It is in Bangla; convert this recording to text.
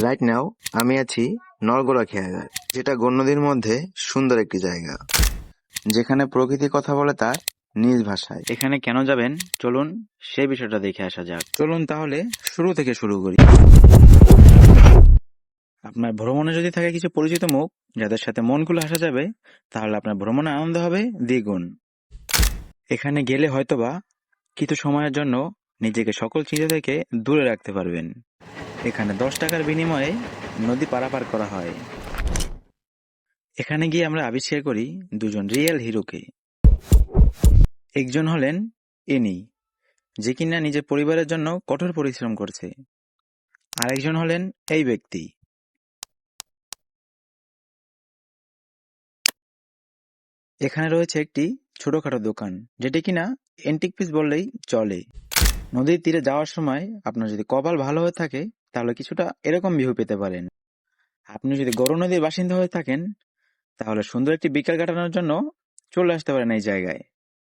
রাইট নাও আমি আছি নলগোলা খেয়াঘাট যেটা গণ্যদীর মধ্যে সুন্দর একটি জায়গা। যেখানে প্রকৃতি কথা বলে তার নিজ ভাষায়। এখানে কেন যাবেন? চলুন সেই বিষয়টা দেখে আসা যাক। চলুন তাহলে শুরু থেকে শুরু করি। আপনার ভ্রমণে যদি থাকে কিছু পরিচিত মুখ যাদের সাথে মন খুলে আসা যাবে তাহলে আপনার ভ্রমণে আনন্দ হবে দ্বিগুণ। এখানে গেলে হয়তোবা কিছু সময়ের জন্য নিজেকে সকল চিন্তা থেকে দূরে রাখতে পারবেন। এখানে দশ টাকার বিনিময়ে নদী পারাপার করা হয়। এখানে গিয়ে আমরা আবিষ্কার করি দুজন রিয়েল হিরোকে। একজন হলেন এনি যে কিনা নিজের পরিবারের জন্য কঠোর পরিশ্রম করছে। আরেকজন হলেন এই ব্যক্তি। এখানে রয়েছে একটি ছোটখাটো দোকান, যেটি কিনা এন্টিক পিস বললেই চলে। নদীর তীরে যাওয়ার সময় আপনার যদি কপাল ভালো হয়ে থাকে তাহলে কিছুটা এরকম ভিউ পেতে পারেন। আপনি যদি গরু নদীর বাসিন্দা হয়ে থাকেন, তাহলে সুন্দর একটি বিকেল কাটানোর জন্য চলে আসতে পারেন এই জায়গায়।